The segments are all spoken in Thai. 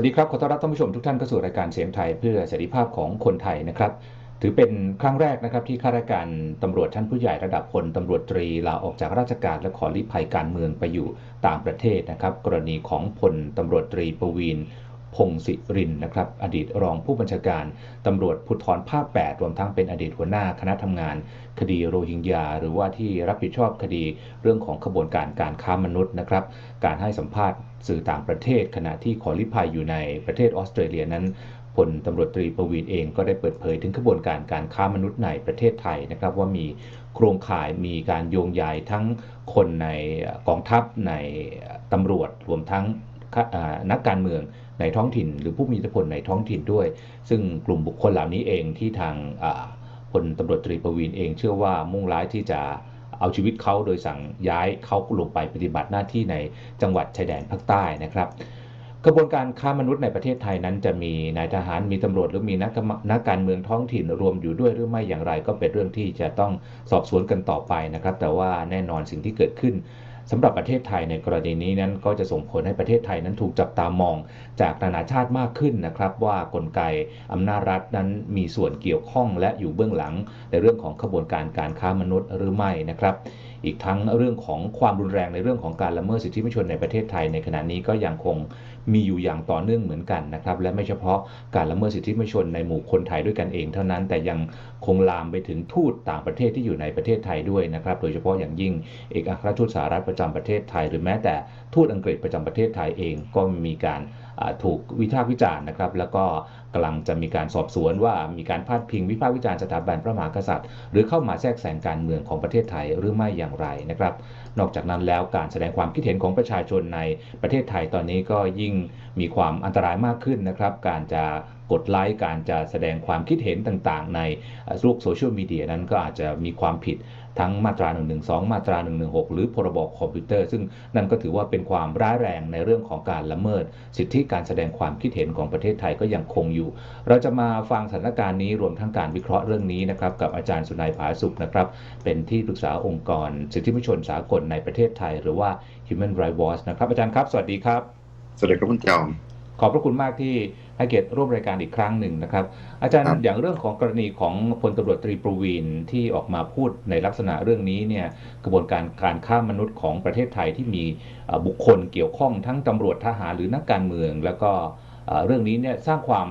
วัสดีครับ ขอต้อนรับท่านผู้ชมทุกท่านเข้าสู่รายการเสียงไทยเพื่อเสรีภาพของคนไทยนะครับ ถือเป็นครั้งแรกนะครับที่ข้าราชการตำรวจชั้นผู้ใหญ่ระดับพลตำรวจตรีลาออกจากราชการและขอลี้ภัยการเมืองไปอยู่ต่างประเทศนะครับ กรณีของพลตำรวจตรีประวีนพงศิรินนะครับ อดีตรองผู้บัญชาการตำรวจภูธรภาค 8 รวมทั้งเป็นอดีตหัวหน้าคณะทำงาน คดีโรฮิงญาหรือว่าที่รับผิดชอบคดีเรื่องของขบวนการการค้ามนุษย์นะครับ การให้สัมภาษณ์สื่อต่างประเทศ ขณะที่ขอลี้ภัยอยู่ในประเทศออสเตรเลียนั้นพลตำรวจตรีประวีนเองก็ได้เปิดเผยถึงขบวนการการค้ามนุษย์ในประเทศไทยนะครับว่ามีโครงข่ายมีการโยงใยทั้งคนในกองทัพในตำรวจรวมทั้งนักการเมืองในท้องถิ่น หรือผู้มีอิทธิพลในท้องถิ่นด้วย ซึ่งกลุ่มบุคคลเหล่านี้เองที่ทาง พลตำรวจตรีประวีนเองเชื่อว่ามุ่งร้ายที่จะเอาชีวิตเขาโดยสั่งย้ายเขาลงไปปฏิบัติหน้าที่ในจังหวัดชายแดนภาคใต้นะครับกระบวนการค้ามนุษย์ในประเทศไทยนั้นจะมีนายทหารมีตำรวจหรือมีนักนักการเมืองท้องถิ่นรวมอยู่ด้วยหรือไม่อย่างไร ก็เป็นเรื่องที่จะต้องสอบสวนกันต่อไปนะครับ แต่ว่าแน่นอนสิ่งที่เกิดขึ้น สำหรับประเทศไทยในกรณีนี้นั้นก็จะส่งผลให้ประเทศไทยนั้นถูกจับตามอง จากนานาชาติมากขึ้นนะครับ ว่ากลไกอำนาจรัฐนั้นมีส่วนเกี่ยวข้องและอยู่เบื้องหลัง ในเรื่องของขบวนการการค้ามนุษย์หรือไม่นะครับอีกทั้งเรื่องของความรุนแรงในเรื่องของการละเมิดสิทธิมนุษยชนในประเทศไทยในขณะนี้ก็ยังคง มีอยู่อย่างต่อเนื่องเหมือนกันนะครับและไม่เฉพาะการละเมิดสิทธิมนุษยชนในหมู่คนไทยด้วยกันเองเท่านั้น แต่ยังคงลามไปถึงทูตต่างประเทศที่อยู่ในประเทศไทยด้วยนะครับโดยเฉพาะอย่างยิ่งเอกอัครราชทูตสหรัฐประจำประเทศไทย หรือแม้แต่ทูตอังกฤษประจำประเทศไทยเองก็มีการ ถูกวิพากษ์วิจารณ์นะครับ แล้วก็กำลังจะมีการสอบสวนว่ามีการพาดพิงวิพากษ์วิจารณ์สถาบันพระมหากษัตริย์ หรือเข้ามาแทรกแซงการเมืองของประเทศไทยหรือไม่อย่างไรนะครับ นอกจากนั้นแล้วการแสดงความคิดเห็นของประชาชนในประเทศไทยตอนนี้ก็ยิ่งมีความอันตรายมากขึ้นนะครับ การจะ กดไลค์การจะแสดงความคิดเห็นต่างๆ ในโลกโซเชียลมีเดียนั้นก็อาจจะมีความผิดทั้งมาตรา 112 มาตรา 116 หรือพรบคอมพิวเตอร์ ซึ่งนั่นก็ถือว่าเป็นความร้ายแรงในเรื่องของการละเมิด สิทธิการแสดงความคิดเห็นของประเทศไทยก็ยังคงอยู่ เราจะมาฟังสถานการณ์นี้รวมทั้งการวิเคราะห์เรื่องนี้นะครับกับอาจารย์สุนัยผาสุขนะครับ เป็นที่ปรึกษาองค์กร สิทธิมนุษยชนสากลในประเทศไทย หรือว่า Human Rights Watch นะครับอาจารย์ครับ สวัสดีครับ สวัสดีครับคุณจอม ขอบพระคุณมากที่ให้เกียรติร่วมรายการอีกครั้งหนึ่งนะครับ อาจารย์อย่างเรื่องของกรณีของพลตำรวจตรีประวีนที่ออกมาพูดในลักษณะเรื่องนี้เนี่ยกระบวนการการฆ่ามนุษย์ของประเทศไทยที่มีบุคคลเกี่ยวข้องทั้งตำรวจทหารหรือนักการเมือง แล้วก็เรื่องนี้เนี่ยสร้างความ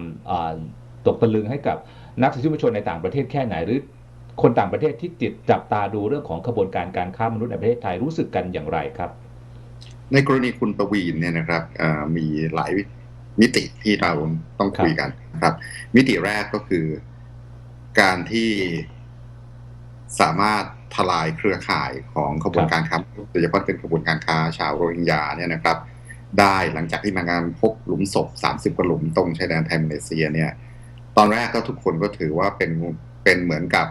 ตกตะลึงให้กับนักสิทธิมนุษยชนในต่างประเทศแค่ไหนหรือคนต่างประเทศที่ติดจับตาดูเรื่องของกระบวนการการค้ามนุษย์ในประเทศไทยรู้สึกกันอย่างไรครับ ในกรณีคุณประวีนเนี่ยนะครับมีหลาย มิติที่เราต้องคุยกันนะครับ มิติแรกก็คือการที่สามารถทลายเครือข่ายของขบวนการค้าโดยเฉพาะเป็นขบวนการค้าชาวโรฮิงญาเนี่ยนะครับ ได้หลังจากที่มางานพบหลุมศพ30กว่าหลุมตรงชายแดนไทยมาเลเซียเนี่ย ตอนแรกก็ทุกคนก็ถือว่าเป็นเป็นเหมือนกับ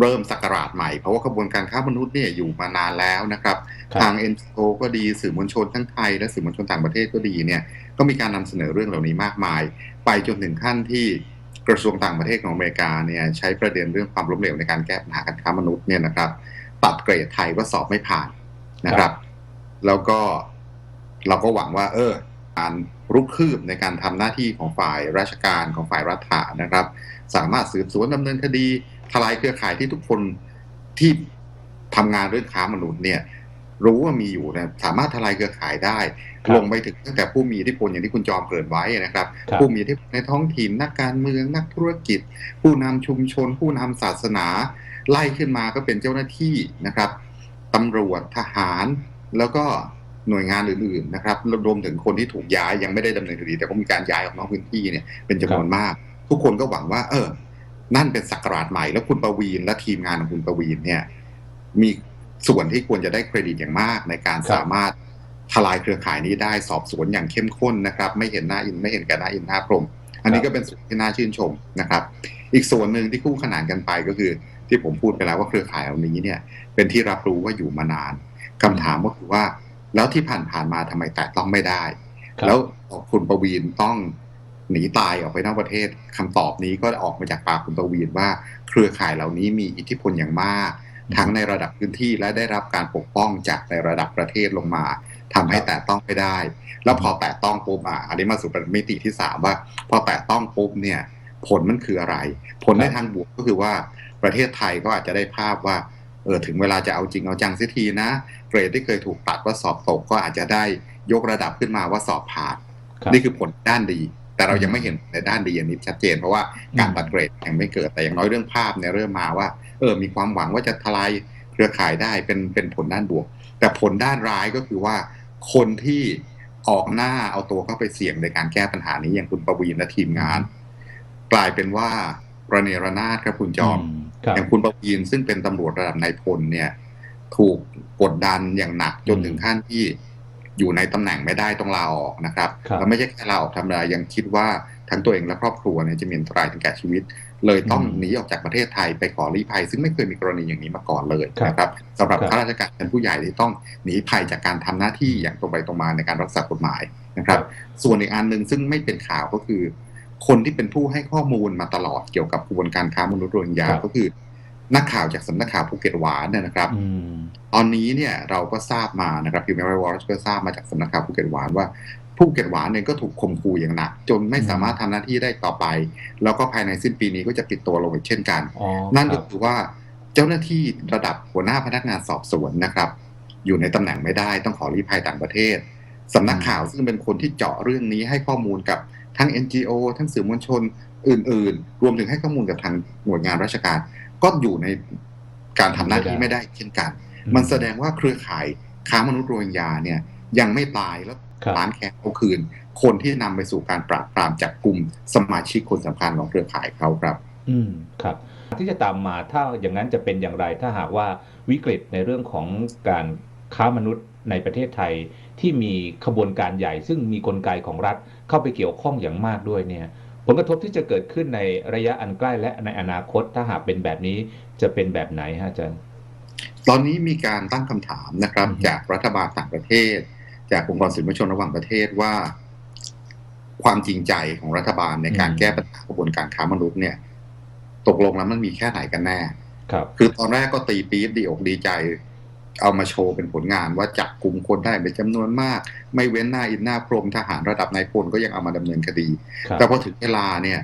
เริ่มสักราชใหม่ เพราะว่าขบวนการค้ามนุษย์เนี่ยอยู่มานานแล้วนะครับ ทางเอ็นโก็ดีสื่อมวลชนทั้งไทย และสื่อมวลชนต่างประเทศก็ดีเนี่ยก็มีการนำเสนอเรื่องเหล่านี้มากมาย ไปจนถึงขั้นที่กระทรวงต่างประเทศของอเมริกาเนี่ยใช้ประเด็นเรื่องความล้มเหลวในการแก้ปัญหาการค้ามนุษย์เนี่ยนะครับ ตัดเกรดไทยว่าสอบไม่ผ่านนะครับ แล้วก็เราก็หวังว่า เออการรุกคืบในการทำหน้าที่ของฝ่ายราชการของฝ่ายรัฐานะครับ สามารถสืบสวนดำเนินคดี ทลายเครือข่ายที่ทุกคนที่ทำงานเรื่องค้ามนุษย์เนี่ย รู้ว่ามีอยู่นะสามารถทลายเครือข่ายได้ ลงไปถึงตั้งแต่ผู้มีอิทธิพลอย่างที่คุณจอมเกิดไว้นะครับ ผู้มีอิทธิพลในท้องถิ่นนักการเมืองนักธุรกิจ ผู้นำชุมชน ผู้นำศาสนา ไล่ขึ้นมาก็เป็นเจ้าหน้าที่นะครับตำรวจทหารแล้วก็หน่วยงานอื่นๆนะครับรวมถึงคนที่ถูกย้ายยังไม่ได้ดำเนินคดีแต่ก็มีการย้ายออกนอกพื้นที่เนี่ยเป็นจำนวนมาก ทุกคนก็หวังว่า เออ นั่นเป็นสักราชใหม่ แล้วคุณประวีนและทีมงานของคุณประวีนเนี่ย มีส่วนที่ควรจะได้เครดิตอย่างมากในการสามารถทลายเครือข่ายนี้ได้สอบสวนอย่างเข้มข้นนะครับ ไม่เห็นหน้าอินไม่เห็นแก่หน้าอินหน้าพรม อันนี้ก็เป็นส่วนที่น่าชื่นชมนะครับ อีกส่วนหนึ่งที่คู่ขนานกันไปก็คือ ที่ผมพูดไปแล้วว่าเครือข่ายเหล่านี้เนี่ย เป็นที่รับรู้ว่าอยู่มานานคำถามก็คือว่า แล้วที่ผ่านผ่านมาทำไมแตะต้องไม่ได้ แล้วคุณประวีนต้อง หนีตายออกไปนอกประเทศคำตอบนี้ก็ออกมาจากปากคุณประวีนว่า เครือข่ายเหล่านี้มีอิทธิพลอย่างมาก ทั้งในระดับพื้นที่และได้รับการปกป้องจากในระดับประเทศลงมาทำให้แตะต้องไม่ได้ แล้วพอแตะต้องปุ๊บอะอันนี้มาสู่มิติที่สามว่า พอแตะต้องปุ๊บเนี่ยผลมันคืออะไร ผลในทางบวกก็คือว่าประเทศไทยก็อาจจะได้ภาพว่าเออถึงเวลาจะเอาจริงเอาจังเสียทีนะ เกรดที่เคยถูกตัดว่าสอบตกก็อาจจะได้ยกระดับขึ้นมาว่าสอบผ่านครับนี่คือผลด้านดี แต่เรายังไม่เห็นในด้านดีอย่างนี้ชัดเจน เพราะว่าการอืมตัดเกรดยังไม่เกิดแต่อย่างน้อยเรื่องภาพเนี่ยเริ่มมาว่าเออมีความหวังว่าจะทลายเครือข่ายได้เป็นเป็นผลด้านบวก แต่ผลด้านร้ายก็คือว่าคนที่ออกหน้าเอาตัวเข้าไปเสี่ยงในการแก้ปัญหานี้อย่างคุณประวีนและทีมงาน กลายเป็นว่าระเนระนาดครับคุณจอมครับอย่างคุณประวีนซึ่งเป็นตำรวจระดับนายพลเนี่ย ถูกกดดันอย่างหนักจนถึงขั้นที่ อยู่ในตำแหน่งไม่ได้ต้องลาออกนะครับครับแล้วไม่ใช่แค่ลาออกธรรมดายังคิดว่าทั้งตัวเองและครอบครัวเนี่ยจะมีอันตรายถึงแก่ชีวิต เลยต้องอืมหนีออกจากประเทศไทยไปขอลี้ภัย ซึ่งไม่เคยมีกรณีอย่างนี้มาก่อนเลยครับนะครับสำหรับครับข้าราชการเป็นผู้ใหญ่ที่ต้องหนีภัยจากการทำหน้าที่อย่างตรงไปตรงมาในการรักษากฎหมายนะครับ ส่วนอีกอันหนึ่งซึ่งไม่เป็นข่าวก็คือ คนที่เป็นผู้ให้ข้อมูลมาตลอดเกี่ยวกับกระบวนการค้ามนุษย์โรฮิงญาครับก็คือ นักข่าวจากสำนักข่าวภูเก็ตหวานเนยนะครับอืมตอนนี้เนี่ยเราก็ทราบมานะครับ Human Rights Watch ก็ทราบมาจากสำนักข่าวภูเก็ตหวานว่าภูเก็ตหวานเนี่ยก็ถูกข่มขู่อย่างหนักจนไม่อืมสามารถทำหน้าที่ได้ต่อไป แล้วก็ภายในสิ้นปีนี้ก็จะปิดตัวลงอีกเช่นกันอ๋อนั่นคก็รับคือว่าเจ้าหน้าที่ระดับหัวหน้าพนักงานสอบสวนนะครับ อยู่ในตำแหน่งไม่ได้ต้องขอรีภัยต่างประเทศสำนักข่าวซึ่งเป็นคนที่เจาะเรื่องนี้ให้ข้อมูลกับทั้ง NGO ทั้งสื่อมวลชนอื่น ๆ รวมถึงให้ข้อมูลกับทางหน่วยงานราชการ ก็อยู่ในการทำหน้าที่ไม่ได้เช่นกัน มันแสดงว่าเครือข่ายค้ามนุษย์โรฮิงญาเนี่ยยังไม่ตายแล้วครับล้านแค้นเอาคืน คนที่นำไปสู่การปราบปรามจับกลุ่มสมาชิกคนสำคัญของเครือข่ายเขาครับ อืมครับ ที่จะตามมาถ้าอย่างนั้นจะเป็นอย่างไรถ้าหากว่าวิกฤตในเรื่องของการค้ามนุษย์ในประเทศไทยที่มีขบวนการใหญ่ ซึ่งมีกลไกของรัฐเข้าไปเกี่ยวข้องอย่างมากด้วยเนี่ย ผลกระทบที่จะเกิดขึ้นในระยะอันใกล้และในอนาคตถ้าหากเป็นแบบนี้จะเป็นแบบไหนฮะอาจารย์ตอนนี้มีการตั้งคำถามนะครับอือฮึจากรัฐบาลต่างประเทศ จากองค์กรสื่อมวลชนระหว่างประเทศว่า ความจริงใจของรัฐบาลในการแก้ปัญหากระบวนการค้ามนุษย์เนี่ย ตกลงแล้วมันมีแค่ไหนกันแน่ครับ คือตอนแรกก็ตีปี๊บดีอกดีใจ เอามาโชว์เป็นผลงานว่าจับกลุ่มคนได้เป็นจำนวนมาก ไม่เว้นหน้าอินหน้าพรมทหารระดับนายพลก็ยังเอามาดำเนินคดีครับแต่พอถึงเวลาเนี่ย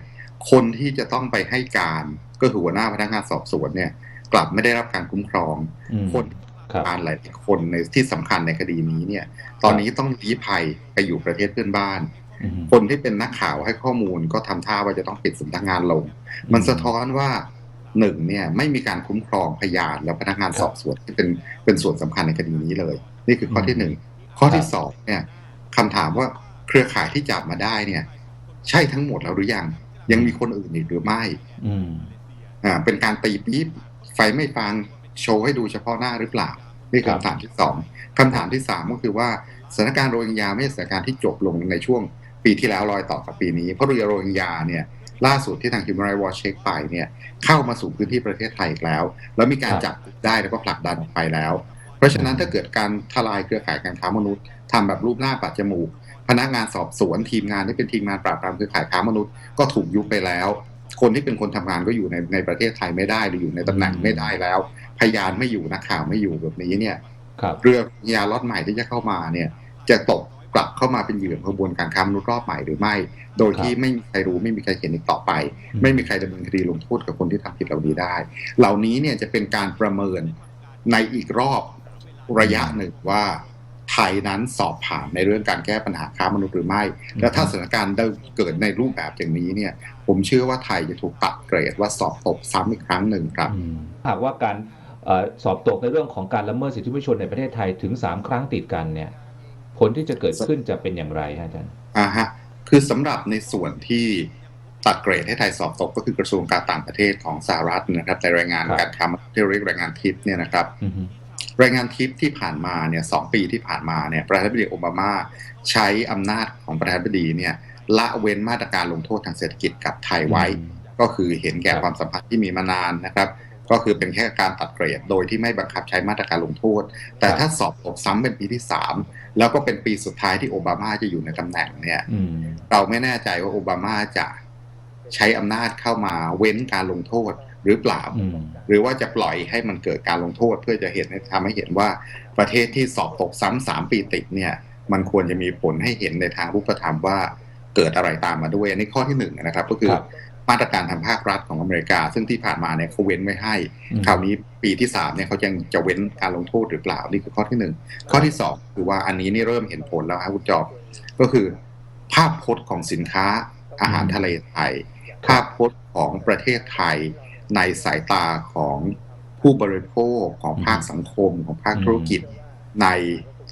คนที่จะต้องไปให้การก็คือหัวหน้าพนักงานสอบสวนเนี่ย กลับไม่ได้รับการคุ้มครองอืมคนครับการหลายคนในที่สำคัญในคดีนี้เนี่ย ตอนนี้ต้องลี้ภัยไปอยู่ประเทศเพื่อนบ้านอืมคนที่เป็นนักข่าวให้ข้อมูลก็ทำท่าว่าจะต้องปิดสำนักงานลง มันสะท้อนว่า หนึ่งเนี่ยไม่มีการคุ้มครองพยานและพนักงานสอบสวนที่เป็นเป็นส่วนสำคัญในคดีนี้เลย นี่คือข้อที่หนึ่งข้อที่สองเนี่ยคำถามว่าเครือข่ายที่จับมาได้เนี่ย ใช่ทั้งหมดแล้วหรือยัง ยังมีคนอื่นอีกหรือไม่อืมอ่าเป็นการตีปี๊บไฟไม่ฟังโชว์ให้ดูเฉพาะหน้าหรือเปล่านี่คือครับคำถามที่สองคำถามที่สามก็คือว่าสถานการณ์โรฮิงญาไม่ใช่สถานการณ์ที่จบลงในช่วงปีที่แล้วรอยต่อกับปีนี้ เพราะเรือโรฮิงญาเนี่ย ล่าสุดที่ทาง Human Rights Watch เช็คไปเนี่ยเข้ามาสู่พื้นที่ประเทศไทยอีกแล้ว แล้วมีการจับกลุ่มได้แล้วก็ผลักดันออกไปแล้ว เพราะฉะนั้นถ้าเกิดการทลายเครือข่ายการค้ามนุษย์ทำแบบรูปหน้าปัดจมูก พนักงานสอบสวนทีมงานที่เป็นทีมงานปราบปรามเครือข่ายค้ามนุษย์ก็ถูกยุบไปแล้ว คนที่เป็นคนทำงานก็อยู่ในในประเทศไทยไม่ได้หรืออยู่ในตำแหน่งไม่ได้แล้ว พยานไม่อยู่นักข่าวไม่อยู่แบบนี้เนี่ยครับเรือยาล็อตใหม่ที่จะเข้ามาเนี่ยจะตก กลับเข้ามาเป็นเหยื่อของกระบวนการค้ามนุษย์รอบใหม่หรือไม่ โดยที่ไม่มีใครรู้ไม่มีใครเห็นอีกต่อไปอืมไม่มีใครดำเนินคดีลงโทษกับคนที่ทำผิดเหล่านี้ได้ เหล่านี้เนี่ยจะเป็นการประเมินในอีกรอบระยะหนึ่งว่าไทยนั้นสอบผ่านในเรื่องการแก้ปัญหาค้ามนุษย์หรือไม่ และถ้าสถานการณ์เกิดในรูปแบบอย่างนี้เนี่ย ผมเชื่อว่าไทยจะถูกตัดเกรดว่าสอบตกซ้ำอีกครั้งหนึ่งครับอืมหากว่าการเออสอบตกในเรื่องของการละเมิดสิทธิมนุษยชนในประเทศไทยถึงสามครั้งติดกันเนี่ย ผลที่จะเกิดขึ้นจะเป็นอย่างไรฮะอาจารย์อ่าฮะคือสำหรับในส่วนที่ตัดเกรดให้ไทยสอบตกก็คือกระทรวงการต่างประเทศของสหรัฐนะครับในรายงานครับการค้ามนุษย์ที่เรียกรายงานทิปเนี่ยนะครับอือฮึรายงานทิปที่ผ่านมาเนี่ยสองปีที่ผ่านมาเนี่ยประธานาธิบดีโอบามาใช้อำนาจของประธานาธิบดีเนี่ยละเว้นมาตรการลงโทษทางเศรษฐกิจกับไทยไว้ ก็คือเห็นแก่ครับความสัมพันธ์ที่มีมานานนะครับ ก็คือเป็นแค่การตัดเกรดโดยที่ไม่บังคับใช้มาตรการลงโทษ แต่ถ้าสอบตกซ้ำเป็นปีที่3แล้วก็เป็นปีสุดท้ายที่โอบามาจะอยู่ในตำแหน่งเนี่ยอืมเราไม่แน่ใจว่าโอบามาจะใช้อำนาจเข้ามาเว้นการลงโทษหรือเปล่าอืมหรือว่าจะปล่อยให้มันเกิดการลงโทษ เพื่อจะเห็นทำให้เห็นว่าประเทศที่สอบตกซ้ำสามปีติดเนี่ย มันควรจะมีผลให้เห็นในทางรูปธรรมว่าเกิดอะไรตามมาด้วยอันนี้ข้อที่หนึ่งนะครับ ก็คือครับ มาตรการทางภาครัฐของอเมริกา ซึ่งที่ผ่านมาเนี่ยเขาเว้นไว้ให้อืมคราวนี้ปีที่สามเนี่ยเขายังจะเว้นการลงโทษหรือเปล่านี่คือข้อที่หนึ่งข้อที่สองคือว่าอันนี้นี่เริ่มเห็นผลแล้วครับคุณจอบก็คือ ภาพพจน์ของสินค้าอาหารทะเลไทย ภาพพจน์ของประเทศไทย ในสายตาของผู้บริโภคของภาคสังคมของภาคธุรกิจใน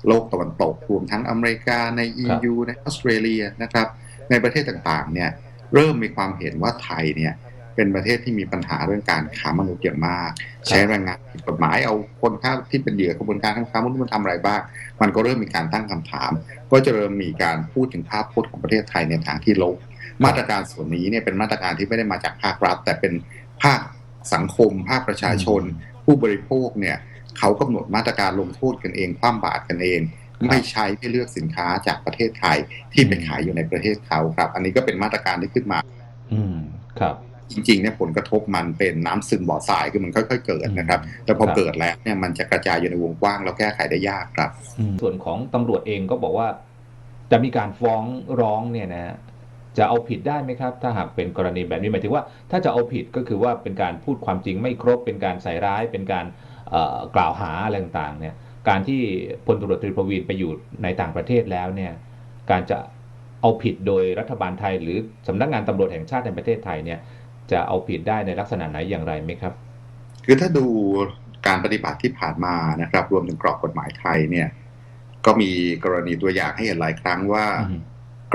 โลกตะวันตกรวมทั้งอเมริกาใน EU ในออสเตรเลียนะครับ ในประเทศต่างๆเนี่ย เริ่มมีความเห็นว่าไทยเนี่ยเป็นประเทศที่มีปัญหาเรื่องการค้ามนุษย์อย่างมาก ใช้แรงงานผิดกฎหมายเอาคนค้าที่เป็นเหยื่อกระบวนการค้ามนุษย์มันทำอะไรบ้าง มันก็เริ่มมีการตั้งคำถาม ก็จะเริ่มมีการพูดถึงภาพพจน์ของประเทศไทยในทางที่ลบมาตรการส่วนนี้เนี่ยเป็นมาตรการที่ไม่ได้มาจากภาครัฐ แต่เป็นภาคสังคม ภาคประชาชน ผู้บริโภคเนี่ยเขากำหนดมาตรการลงโทษกันเอง คว่ำบาตรกันเอง ไม่ใช้ให้เลือกสินค้าจากประเทศไทยที่ไปขายอยู่ในประเทศเขาครับ อันนี้ก็เป็นมาตรการที่ขึ้นมา อืมครับจริงๆเนี่ยผลกระทบมันเป็นน้ำซึมบ่อทรายคือมันค่อยๆเกิดนะครับ แต่พอครับเกิดแล้วเนี่ยมันจะกระจายอยู่ในวงกว้างแล้วแก้ไขได้ยากครับอืมส่วนของตำรวจเองก็บอกว่า จะมีการฟ้องร้องเนี่ยนะจะเอาผิดได้ไหมครับ ถ้าหากเป็นกรณีแบบนี้หมายถึงว่า ถ้าจะเอาผิดก็คือว่าเป็นการพูดความจริงไม่ครบเป็นการใส่ร้ายเป็นการเอ่อกล่าวหาอะไรต่างๆเนี่ย การที่พลตำรวจตรีประวีนไปอยู่ในต่างประเทศแล้วเนี่ยการจะเอาผิดโดยรัฐบาลไทย หรือสำนักงานตำรวจแห่งชาติในประเทศไทยเนี่ยจะเอาผิดได้ในลักษณะไหนอย่างไรไหมครับ คือถ้าดูการปฏิบัติที่ผ่านมานะครับ รวมถึงกรอบกฎหมายไทยเนี่ยก็มีกรณีตัวอย่างให้เห็นหลายครั้งว่าอืม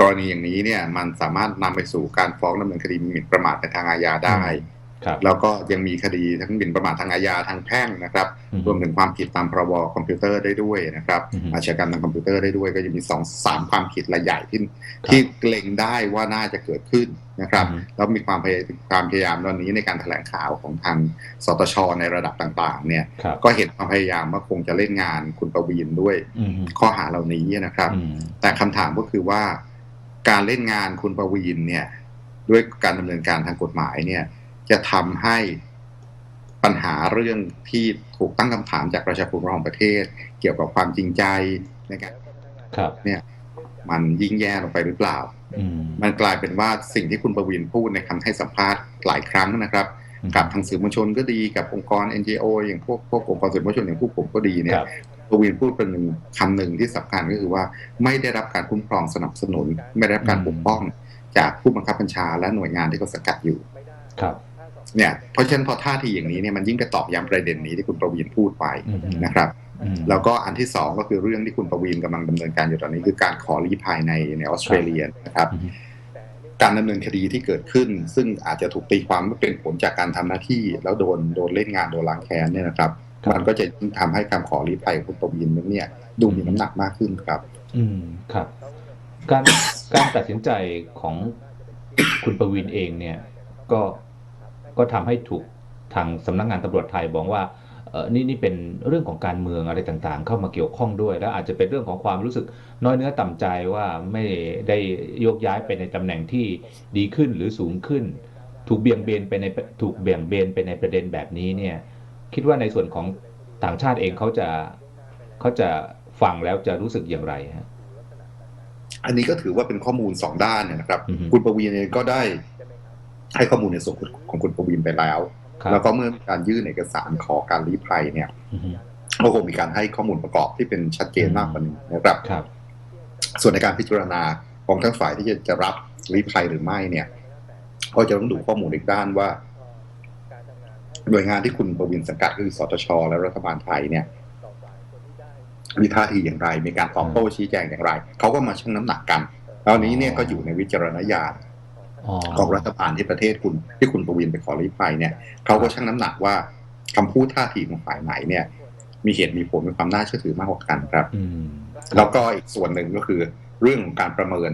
กรณีอย่างนี้เนี่ยมันสามารถนำไปสู่การฟ้องดำเนินคดีหมิ่นประมาทในทางอาญาได้ครับ แล้วก็ยังมีคดีทั้งหมิ่นประมาททางอาญาทางแพ่งนะครับอืมรวมถึงความผิดตามพรบคอมพิวเตอร์ได้ด้วยนะครับอืมอาชญากรรมทางคอมพิวเตอร์ได้ด้วยก็จะมีสองสามความผิดรายใหญ่ที่ครับที่เล็งได้ว่าน่าจะเกิดขึ้นนะครับอืมแล้วมีความพยายความพยายามตอนนี้ในการแถลงข่าวของทางสตชในระดับต่างๆ เนี่ยครับก็เห็นความพยายามว่าคงจะเล่นงานคุณประวีนด้วยอืมข้อหาเหล่านี้นะครับอืมแต่คำถามก็คือว่า การเล่นงานคุณประวีนเนี่ย ด้วยการดำเนินการทางกฎหมายเนี่ย จะทำให้ปัญหาเรื่องที่ถูกตั้งคำถามจากประชาชนของประเทศ เกี่ยวกับความจริงใจในการครับมันยิ่งแย่ลงไปหรือเปล่าอืมมันกลายเป็นว่าสิ่งที่คุณประวินพูดในคำให้สัมภาษณ์หลายครั้งนะครับ กับทางสื่อมวลชนก็ดีกับองค์กร NGO อย่างพวกพวกองค์กรสื่อมวลชนอย่างพวกผมก็ดีเนี่คยรับประวินพูดเป็นหนึ่งคำหนึ่งที่สำคัญก็คือว่าไม่ได้รับการคุ้มครองสนับสนุน ไม่ได้รับการอืมปกป้องจากผู้บังคับบัญชาและหน่วยงานที่เขาสังกัดอยู่ ครับ เนี่ยเพราะฉะนั้นพอท่าทีอย่างนี้เนี่ยมันยิ่งไปตอกย้ำประเด็นนี้ที่คุณประวินพูดไปอืมนะครับอืมแล้วก็อันที่สองก็คือเรื่องที่คุณประวินกำลังดำเนินการอยู่ตอนนี้คือการขอลี้ภัยในในออสเตรเลียนะครับอืมการดำเนินคดีที่เกิดขึ้น ซึ่งอาจจะถูกตีความว่าเป็นผลจากการทำหน้าที่ แล้วโดนโดนเล่นงานโดนล้างแค้นเนี่ยนะครับครับมันก็จะยิ่งทำให้คำขอลี้ภัยของคุณประวินนั้นเนี่ย ดูมีน้ำหนักมากขึ้นครับ อืมครับ การการตัดสินใจของคุณประวินเองเนี่ย ก็ ก็ทำให้ถูกทางสำนักงานตำรวจไทยบอกว่าเออนี่นี่เป็นเรื่องของการเมืองอะไรต่างๆ เข้ามาเกี่ยวข้องด้วย แล้วอาจจะเป็นเรื่องของความรู้สึกน้อยเนื้อต่ำใจว่าไม่ได้โยกย้ายไปในตำแหน่งที่ดีขึ้นหรือสูงขึ้น ถูกเบี่ยงเบนไปในถูกเบี่ยงเบนไปในประเด็นแบบนี้เนี่ยคิดว่าในส่วนของต่างชาติเองเขาจะเขาจะฟังแล้วจะรู้สึกอย่างไรฮะอันนี้ก็ถือว่าเป็นข้อมูลสองด้านเนี่ยนะครับอือฮึคุณประวินเองก็ได้ ให้ข้อมูลในส่วนของคุณประวินไปแล้วครับแล้วก็เมื่อมีการยื่นเอกสารขอการลี้ภัยเนี่ยอือฮึก็คงมีการให้ข้อมูลประกอบที่เป็นชัดเจนมากกว่านี้นะครับครับ ส่วนในการพิจารณาของทั้งฝ่ายที่จะจะรับลี้ภัยหรือไม่เนี่ยก็จะต้องดูข้อมูลอีกด้านว่าหน่วยงานที่คุณประวินสังกัดคือสตชและรัฐบาลไทยเนี่ยมีท่าทีอย่างไร มีการตอบโต้ชี้แจงอย่างไร เขาก็มาชั่งน้ำหนักกันตอนนี้เนี่ยก็อยู่ในวิจารณญาณอ๋อ ของรัฐบาลที่ประเทศคุณที่คุณประวินไปขอลี้ภัยเนี่ยเขาก็ชั่งน้ำหนักว่าคำพูดท่าทีของฝ่ายไหนเนี่ย มีเหตุมีผลมีความน่าเชื่อถือมากกว่ากันครับอืมแล้วก็อีกส่วนหนึ่งก็คือเรื่องของการประเมิน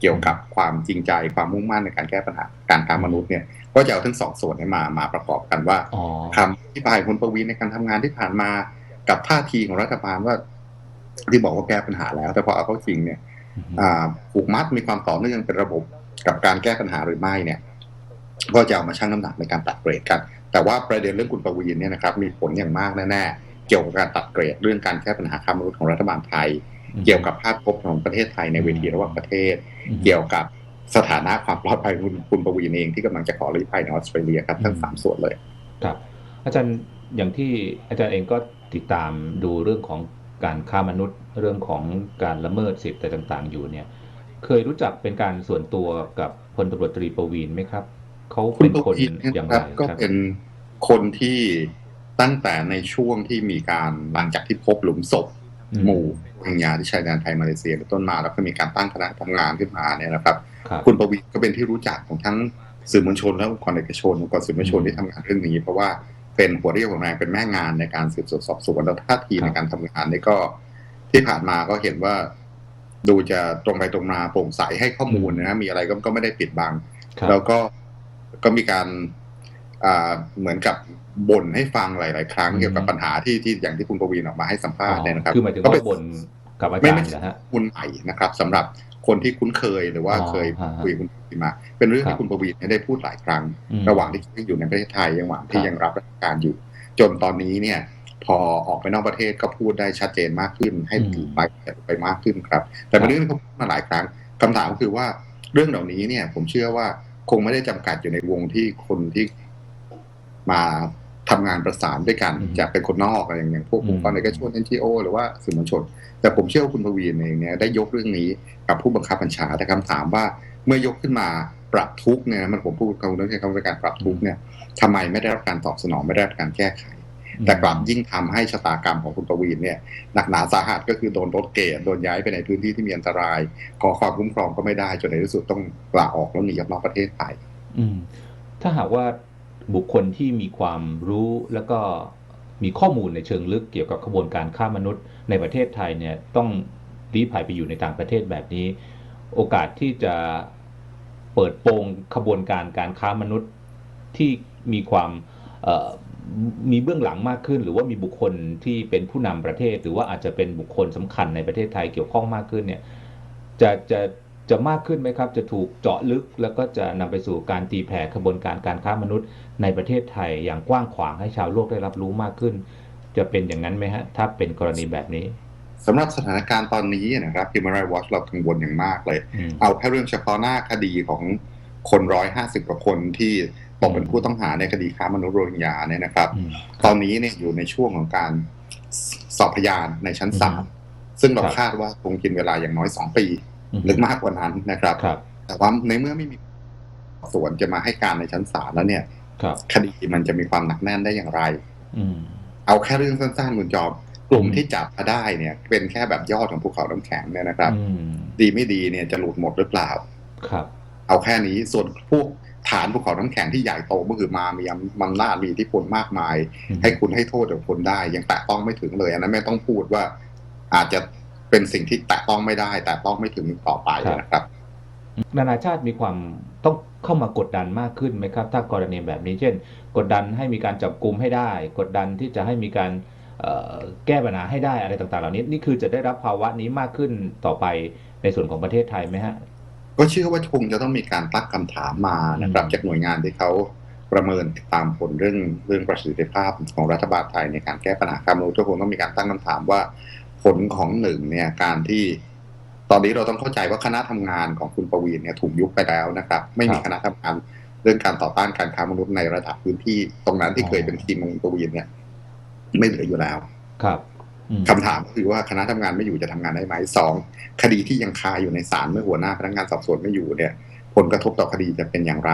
เกี่ยวกับความจริงใจความมุ่งมั่นในการแก้ปัญหาการค้ามนุษย์เนี่ย ก็จะเอาทั้งสองส่วนนี้มามาประกอบกันว่าอ๋อคำอธิบายคุณประวินในการทำงานที่ผ่านมากับท่าทีของรัฐบาลว่า ที่บอกว่าแก้ปัญหาแล้ว แต่พอเอาเข้าจริงเนี่ยอืมอ่าผูกมัดมีความต่อเนื่องเป็นระบบ กับการแก้ปัญหาหรือไม่เนี่ย ก็จะเอามาชั่งน้ำหนักในการตัดเกรดกัน แต่ว่าประเด็นเรื่องคุณประวีนเนี่ยนะครับมีผลอย่างมากแน่ๆเกี่ยวกับการตัดเกรดเรื่องการแก้ปัญหาค้ามนุษย์ของรัฐบาลไทย เกี่ยวกับภาพพจน์ของประเทศไทยในเวทีระหว่างประเทศอืมเกี่ยวกับสถานะความปลอดภัยของคุณคุณประวีนเองที่กำลังจะขอลี้ภัยในออสเตรเลียครับทั้งอืมสามส่วนเลยครับ อาจารย์อย่างที่อาจารย์เองก็ติดตามดูเรื่องของการฆ่ามนุษย์เรื่องของการละเมิดสิทธิ์อะไรต่าง ๆ อยู่เนี่ย เคยรู้จักเป็นการส่วนตัวกับพลตำรวจตรีประวีนไหมครับ เขาคุณเป็นประคนวีนเนี่ยอย่างคไรรับก็ครับเป็นคนที่ตั้งแต่ในช่วงที่มีการหลังจากที่พบหลุมศพอืหมู่โรฮิงญาที่ชายแดนไทยมาเลเซียเป็นต้นมา แล้วก็มีการตั้งคณะทำงานขึ้นมาเนี่ยนะครับครับคุณประวิตรก็เป็นที่รู้จักของทั้งสื่อมวลชนและองค์กรเอกชนองค์กรสื่อมวลชนอืมที่ทำงานเรื่องนี้ เพราะว่าเป็นหัวเรี่ยวหัวแรงเป็นแม่งานในการสืบสวนสอบสวนแล้วท่าทีครับในการทำงานนี่ก็ที่ผ่านมาก็เห็นว่า ดูจะตรงไปตรงมาโปร่งใสให้ข้อมูลนะมีอะไรก็ก็ไม่ได้ปิดบังครับแล้วก็ก็มีการอ่าเหมือนกับบ่นให้ฟังหลาย ๆ ครั้งอืมเกี่ยวกับปัญหาที่ที่อย่างที่คุณประวีนออกมาให้สัมภาษณ์เนี่ยนะครับคือหมายถึงก็ว่าเป็นบนกับอาไม่จารไม่ย์เหรอฮะข้อมูลใหม่นะครับสำหรับคนที่คุ้นเคยหรือว่าอ๋อเคยฮะคุยกับคุณประวีนมา เป็นเรื่องครัที่บคุณประวีนได้พูดหลายครั้งอืมระหว่างที่อยู่ในประเทศไทยระหว่างที่ครับยังรับราชการอยู่ จนตอนนี้เนี่ย พอออกไปนอกประเทศก็พูดได้ชัดเจนมากขึ้น ให้อืมถือไปไปมากขึ้นครับ แต่เป็นครับเรื่องที่เขาพูดมาหลายครั้งคำถามก็คือว่าเรื่องเหล่านี้เนี่ย ผมเชื่อว่าคงไม่ได้จำกัดอยู่ในวงที่คนที่มาทำงานประสานด้วยกันอืมจะเป็นคนนอกอะไรอย่างอย่างพวกอืมองค์กรเอกชน NGO หรือว่าสื่อมวลชน แต่ผมเชื่อว่าคุณประวีนเองเนี่ยได้ยกเรื่องนี้กับผู้บังคับบัญชาแต่คำถามว่าเมื่อยกขึ้นมาปรับทุกข์เนี่ยมันผมพูดคำนี้ใช้คำว่าการปรับทุกข์เนี่ยทำไมไม่ได้รับการตอบสนองไม่ได้รับการแก้ไข แต่กลับยิ่งทำให้ชะตากรรมของคุณประวีนเนี่ยหนักหนาสาหัสก็คือโดนรถเกตโดนย้ายไปในพื้นที่ที่มีอันตราย ขอความคุ้มครองก็ไม่ได้จนในที่สุดต้องลาออกแล้วหนีออกนอกประเทศไปถ้าหากว่าบุคคลที่มีความรู้แล้วก็มีข้อมูลในเชิงลึกเกี่ยวกับขบวนการฆ่ามนุษย์ในประเทศไทยเนี่ยต้องลี้ภัยไปอยู่ในต่างประเทศแบบนี้ โอกาสที่จะเปิดโปงขบวนการการค้ามนุษย์ที่มีความ มีเบื้องหลังมากขึ้น หรือว่ามีบุคคลที่เป็นผู้นำประเทศ หรือว่าอาจจะเป็นบุคคลสำคัญในประเทศไทยเกี่ยวข้องมากขึ้นเนี่ยจะจะจะมากขึ้นไหมครับ จะถูกเจาะลึกแล้วก็จะนำไปสู่การตีแผ่ขบวนการการค้ามนุษย์ในประเทศไทยอย่างกว้างขวางให้ชาวโลกได้รับรู้มากขึ้น จะเป็นอย่างนั้นไหมฮะถ้าเป็นกรณีแบบนี้สำหรับสถานการณ์ตอนนี้นะครับ Human Rights Watch เรากังวลอย่างมากเลยอืมเอาแค่เรื่องเฉพาะหน้าคดีของคนร้อยห้าสิบกว่าคนที่ ตกเป็นผู้ต้องหาในคดีค้ามนุษย์โรฮิงญาเนี่ยนะครับอืมตอนนี้เนี่ยอยู่ในช่วงของการสอบพยานในชั้นศาลอืมซึ่งเราครับคาดว่าคงกินเวลาอย่างน้อยสองปีอืมหรือมากกว่านั้นนะครับครับ แต่ว่าในเมื่อไม่มีสวนจะมาให้การในชั้นศาลแล้วเนี่ยครับคดีมันจะมีความหนักแน่นได้อย่างไรอืมเอาแค่เรื่องสั้นๆคุณจอมกลุ่มอืมที่จับมาได้เนี่ย เป็นแค่แบบยอดของภูเขาน้ำแข็งเนี่ยนะครับอืมดีไม่ดีเนี่ยจะหลุดหมดหรือเปล่าครับ เอาแค่นี้ส่วนพวก ฐานภูเขาน้ำแข็งที่ใหญ่โตก็คือมามีอำนาจมีอิทธิพลมากมายอืมให้คุณให้โทษกับคนได้ ยังแตะต้องไม่ถึงเลยอันนั้นไม่ต้องพูดว่า อาจจะเป็นสิ่งที่แตะต้องไม่ได้ แต่ต้องไม่ถึงต่อไปนะครับ นานาชาติมีความต้องเข้ามากดดันมากขึ้นไหมครับ ถ้ากรณีแบบนี้ เช่น กดดันให้มีการจับกลุ่มให้ได้ กดดันที่จะให้มีการเอ่อแก้ปัญหาให้ได้อะไรต่างๆ เหล่านี้ นี่คือจะได้รับภาวะนี้มากขึ้นต่อไปในส่วนของประเทศไทยไหมฮะ ก็เชื่อว่าคงจะต้องมีการตั้งคำถามมานะครับอืมจากหน่วยงานที่เขาประเมินติดตามผลเรื่องเรื่องประสิทธิภาพของรัฐบาลไทยในการแก้ปัญหาการมนุษย์ก็คงต้องมีการตั้งคำถามว่า ผลของหนึ่งเนี่ยการที่ ตอนนี้เราต้องเข้าใจว่าคณะทำงานของคุณประวีนเนี่ยถูกยุบไปแล้วนะครับ ไม่มีครับคณะทำงานเรื่องการต่อต้านการค้ามนุษย์ในระดับพื้นที่ตรงนั้นที่อ๋อเคยเป็นทีมของคุณประวีนเนี่ย ไม่เหลืออยู่แล้ว ครับอืม คำถามก็คือว่าคณะทำงานไม่อยู่จะทำงานได้ไหมสองคดีที่ยังคาอยู่ในศาลเมื่อหัวหน้าพนักงานสอบสวนไม่อยู่เนี่ย ผลกระทบต่อคดีจะเป็นอย่างไร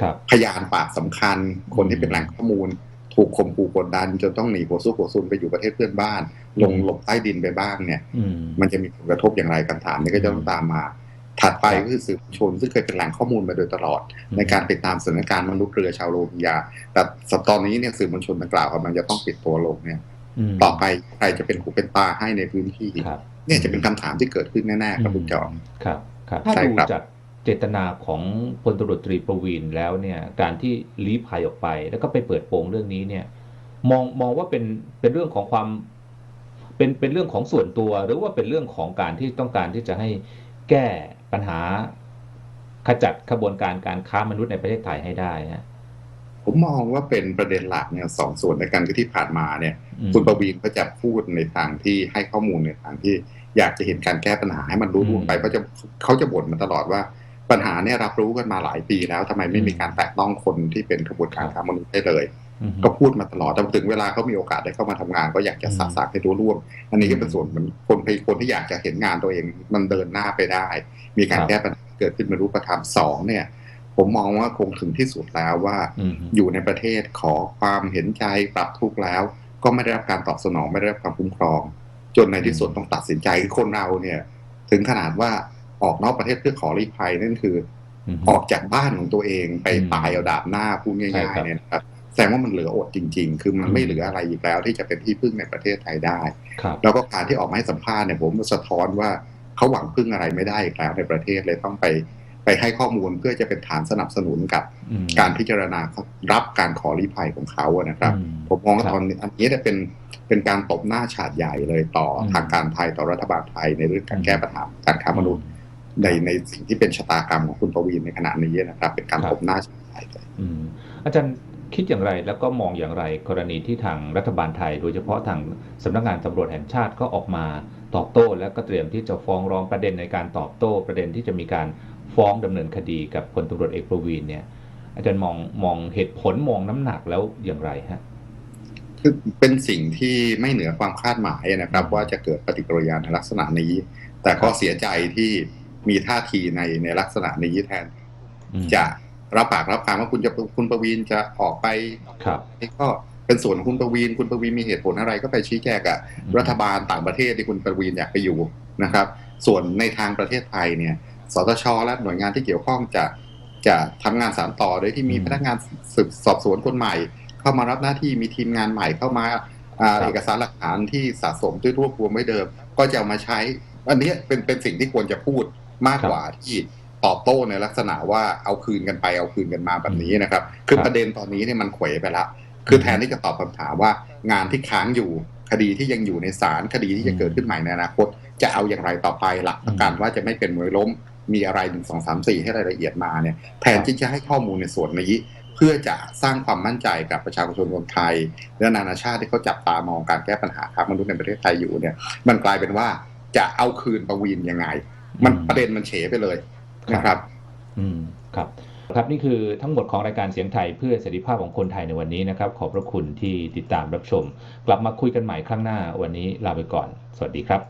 ครับพยานปากสำคัญ คนที่เป็นแหล่งข้อมูล ถูกข่มขู่กดดันจนต้องหนีหัวสู้หัวซุนไปอยู่ประเทศเพื่อนบ้าน ลงหลบใต้ดินไปบ้างเนี่ยอืมมันจะมีผลกระทบอย่างไรคำถามนี้ก็จะต้องตามมา ถัดไปครับก็คือสื่อมวลชนซึ่งเคยเป็นแหล่งข้อมูลมาโดยตลอด ในการติดตามสถานการณ์มนุษย์เรือชาวโรฮิงญาแต่ตอนนี้เนี่ยสื่อมวลชนดังกล่าวกำลังจะต้องปิดตัวลงเนี่ยม ต่อไปใครจะเป็นหูเป็นตาให้ในพื้นที่ครับเนี่ยจะเป็นคำถามที่เกิดขึ้นแน่ๆครับคุณจอมครับ ครับถ้าใช่ดูครับจากเจตนาของพลตำรวจตรีประวีนแล้วเนี่ย การที่ลี้ภัยออกไป แล้วก็ไปเปิดโปงเรื่องนี้เนี่ย มองมองว่าเป็นเป็นเรื่องของความ เป็นเป็นเรื่องของส่วนตัว หรือว่าเป็นเรื่องของการที่ต้องการที่จะให้แก้ปัญหาขจัดขบวนการการค้ามนุษย์ในประเทศไทยให้ได้ฮะ ผมมองว่าเป็นประเด็นหลักเนี่ยสองส่วนในการที่ผ่านมาเนี่ยอืมคุณประวีนก็จะพูดในทางที่ให้ข้อมูลในทางที่อยากจะเห็นการแก้ปัญหาให้มันรู้ร่วงไปเขาจะเขาจะบ่นมาตลอดว่าปัญหาเนี่ยรับรู้กันมาหลายปีแล้วทำไมไม่มีการแตะต้องคนที่เป็นขบวนการค้ามนุษย์ได้เลยอืมก็พูดมาตลอดแต่ถึงเวลาเขามีโอกาสได้เข้ามาทำงาน ก็อยากจะอืมสักสักให้รู้ร่วงอันนี้ก็เป็นอืมส่วนเหมือนคนไปคนที่อยากจะเห็นงานตัวเอง มันเดินหน้าไปได้ มีการครับแก้ปัญหาเกิดขึ้นมารู้ประทามสองเนี่ย ผมมองว่าคงถึงที่สุดแล้วว่าอืมอยู่ในประเทศขอความเห็นใจปรับทุกข์แล้ว ก็ไม่ได้รับการตอบสนองไม่ได้รับความคุ้มครอง จนในที่สุดต้องตัดสินใจคือคนเราเนี่ย ถึงขนาดว่าออกนอกประเทศเพื่อขอรีภัยนั่นคืออืมออกจากบ้านของตัวเองไปอืมตายเอาดาบหน้าพูดใช่ง่ายครัๆบเนี่ยนะครับแสดงว่ามันเหลืออดจริง ๆ คือมันอืมไม่เหลืออะไรอีกแล้ว ที่จะเป็นที่พึ่งในประเทศไทยได้ครับแล้วก็การที่ออกมาให้สัมภาษณ์เนี่ยผมสะท้อนว่าเขาหวังพึ่งอะไรไม่ได้อีกแล้วในประเทศเลยต้องไป ไปให้ข้อมูลเพื่อจะเป็นฐานสนับสนุนกับอืมการพิจารณารับการขอรีภัยของเขาอะนะครับอืมผมมองว่าครับตอนนี้อันนี้เนี่ยเป็นเป็นการตบหน้าฉาดใหญ่เลยต่ออมทางการไทยต่อรัฐบาลไทยในเรื่องการอืมแก้ปัญหาการค้ามนุษย์ในในสิ่งที่เป็นชะตากรรมของคุณประวีนในขณะนี้นะครับ เป็นการครับตบหน้าฉาดใหญ่เลยอืมอาจารย์คิดอย่างไรแล้วก็มองอย่างไรกรณีที่ทางรัฐบาลไทย โดยเฉพาะทางสำนักงานตำรวจแห่งชาติก็ออกมาตอบโต้ แล้วก็เตรียมที่จะฟ้องร้องประเด็นในการตอบโต้ประเด็นที่จะมีการ ฟ้องดำเนินคดีกับพลตำรวจเอกประวีนเนี่ย อาจารย์มองมองเหตุผลมองน้ำหนักแล้วอย่างไรฮะคือเป็นสิ่งที่ไม่เหนือความคาดหมายนะครับอืมว่าจะเกิดปฏิกิริยาในลักษณะนี้ แต่ก็ครับเสียใจที่มีท่าทีในในลักษณะนี้แทนอืมจะรับปากรับคำว่าคุณจะคุณประวีนจะออกไปครับนี่ก็เป็นส่วนของคุณประวีนคุณประวีนมีเหตุผลอะไรก็ไปชี้แจงกับอืมรัฐบาลต่างประเทศที่คุณประวีนอยากไปอยู่นะครับ ส่วนในทางประเทศไทยเนี่ย สตชและหน่วยงานที่เกี่ยวข้องจะจะทำงานสานต่อโดยที่มีอืมพนักงานสืบสอบสวนคนใหม่ เข้ามารับหน้าที่มีทีมงานใหม่เข้ามาอ่าครับเอกสารหลักฐานที่สะสมที่รวบรวมไว้เดิม ก็จะเอามาใช้ อันนี้เป็นเป็นสิ่งที่ควรจะพูดมากกว่าที่ตอบโต้ในลักษณะว่าเอาคืนกันไปเอาคืนกันมาแบบนี้นะครับ คือครับประเด็นตอนนี้เนี่ยมันเขวไปละคือแทนที่จะตอบคำถามว่างานที่ค้างอยู่คดีที่ยังอยู่ในศาลคดีที่จะเกิดขึ้นใหม่ในอนาคต จะเอาอย่างไรต่อไปหลักประกันว่าจะไม่เป็นมวยล้ม มีอะไรหนึ่งสองสามสี่ให้รายละเอียดมาเนี่ยแทนที่จะให้ข้อมูลในส่วนนี้เพื่อจะสร้างความมั่นใจกับประชาชนคนไทย และนานาชาติที่เขาจับตามองการแก้ปัญหาค้ามนุษย์ในประเทศไทยอยู่เนี่ยมันกลายเป็นว่าจะเอาคืนประวีนยังไง มันประเด็นมันเฉไปเลยนะครับ อืมครับครับนี่คือทั้งหมดของรายการเสียงไทยเพื่อเสรีภาพของคนไทยในวันนี้นะครับ ขอบพระคุณที่ติดตามรับชม กลับมาคุยกันใหม่ครั้งหน้าวันนี้ลาไปก่อน สวัสดีครับ